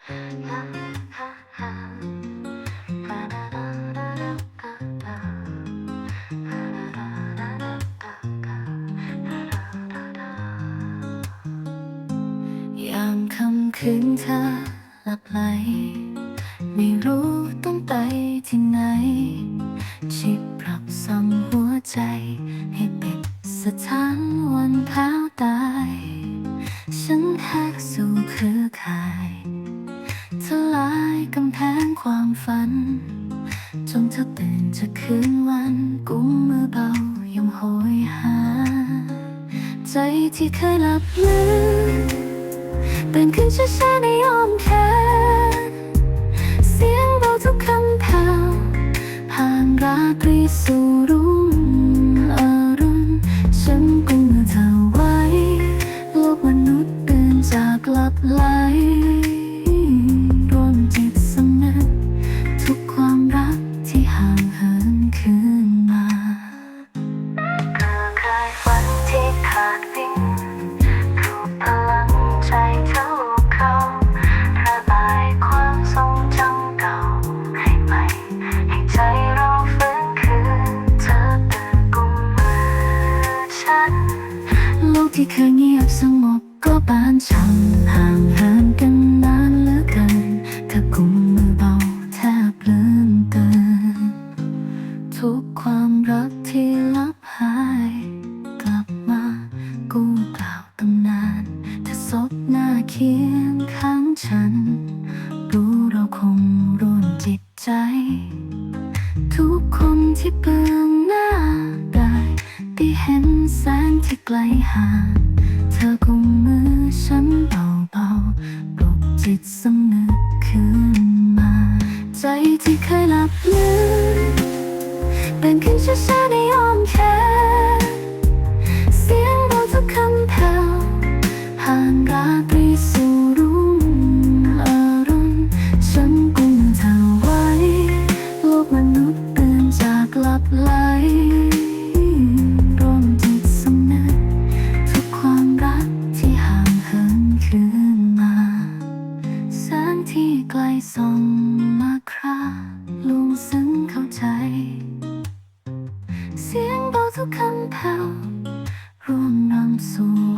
ยามคำคืนเธอหลับไหล ไม่รู้ต้องไปที่ไหน ชิดปรับซ่อมหัวใจ ให้เปิดสถานวันเท้ กำแพงความฝัน จนเธอตื่นจากคืนวันกุมมือเบายังโหยหา ใจที่เคยหลับลึกตื่นขึ้นช้าๆในอ้อมแขนเสียงเบาทุกคำแผ่วผ่านราตรีสู่รุ่งอรุณฉันกุมมือเธอไว้ โลกมนุษย์เดินจากหลับไหล ที่เคยเงียบสงบก็บานช่ำห่างเหินกัน กลห่างเธอกุมมือฉันเบาๆปลุกจิตสำนึกขึ้นมา ใจที่เคยหลับลึกเป็นขึ้นช้าๆใน ส่งมาคราลุงซึ้งเข้าใจ เสียงเบาทุกคำแผ่วร่วมนำสู่